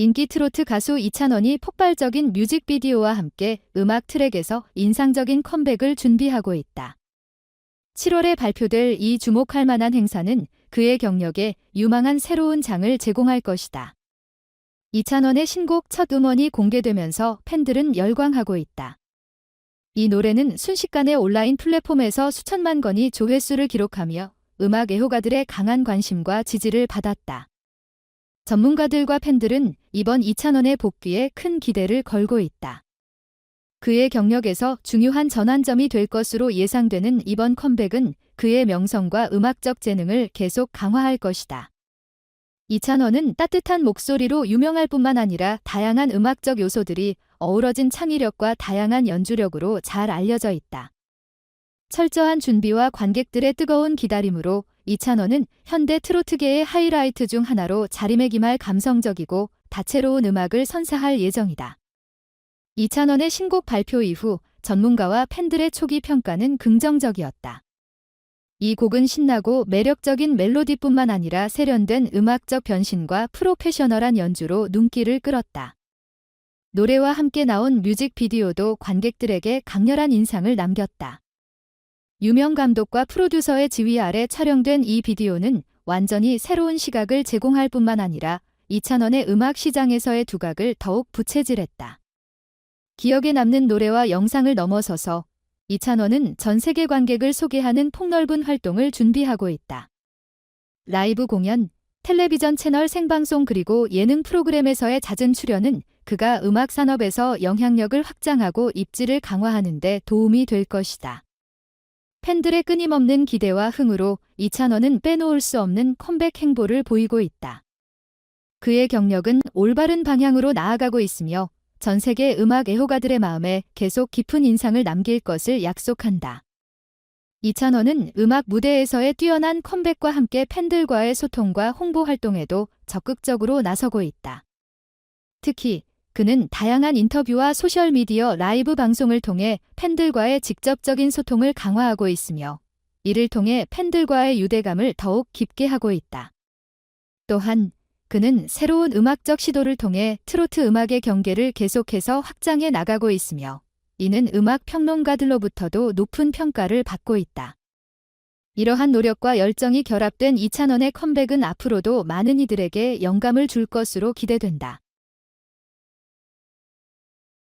인기 트로트 가수 이찬원이 폭발적인 뮤직비디오와 함께 음악 트랙에서 인상적인 컴백을 준비하고 있다. 7월에 발표될 이 주목할 만한 행사는 그의 경력에 유망한 새로운 장을 제공할 것이다. 이찬원의 신곡 첫 음원이 공개되면서 팬들은 열광하고 있다. 이 노래는 순식간에 온라인 플랫폼에서 수천만 건이 조회수를 기록하며 음악 애호가들의 강한 관심과 지지를 받았다. 전문가들과 팬들은 이번 이찬원의 복귀에 큰 기대를 걸고 있다. 그의 경력에서 중요한 전환점이 될 것으로 예상되는 이번 컴백은 그의 명성과 음악적 재능을 계속 강화할 것이다. 이찬원은 따뜻한 목소리로 유명할 뿐만 아니라 다양한 음악적 요소들이 어우러진 창의력과 다양한 연주력으로 잘 알려져 있다. 철저한 준비와 관객들의 뜨거운 기다림으로 이찬원은 현대 트로트계의 하이라이트 중 하나로 자리매김할 감성적이고 다채로운 음악을 선사할 예정이다. 이찬원의 신곡 발표 이후 전문가와 팬들의 초기 평가는 긍정적이었다. 이 곡은 신나고 매력적인 멜로디뿐만 아니라 세련된 음악적 변신과 프로페셔널한 연주로 눈길을 끌었다. 노래와 함께 나온 뮤직비디오도 관객들에게 강렬한 인상을 남겼다. 유명 감독과 프로듀서의 지휘 아래 촬영된 이 비디오는 완전히 새로운 시각을 제공할 뿐만 아니라 이찬원의 음악 시장에서의 두각을 더욱 부채질했다. 기억에 남는 노래와 영상을 넘어서서 이찬원은 전 세계 관객을 소개하는 폭넓은 활동을 준비하고 있다. 라이브 공연, 텔레비전 채널 생방송 그리고 예능 프로그램에서의 잦은 출연은 그가 음악 산업에서 영향력을 확장하고 입지를 강화하는 데 도움이 될 것이다. 팬들의 끊임없는 기대와 흥으로 이찬원은 빼놓을 수 없는 컴백 행보를 보이고 있다. 그의 경력은 올바른 방향으로 나아가고 있으며 전 세계 음악 애호가들의 마음에 계속 깊은 인상을 남길 것을 약속한다. 이찬원은 음악 무대에서의 뛰어난 컴백과 함께 팬들과의 소통과 홍보 활동에도 적극적으로 나서고 있다. 특히 그는 다양한 인터뷰와 소셜미디어 라이브 방송을 통해 팬들과의 직접적인 소통을 강화하고 있으며 이를 통해 팬들과의 유대감을 더욱 깊게 하고 있다. 또한 그는 새로운 음악적 시도를 통해 트로트 음악의 경계를 계속해서 확장해 나가고 있으며 이는 음악 평론가들로부터도 높은 평가를 받고 있다. 이러한 노력과 열정이 결합된 이찬원의 컴백은 앞으로도 많은 이들에게 영감을 줄 것으로 기대된다.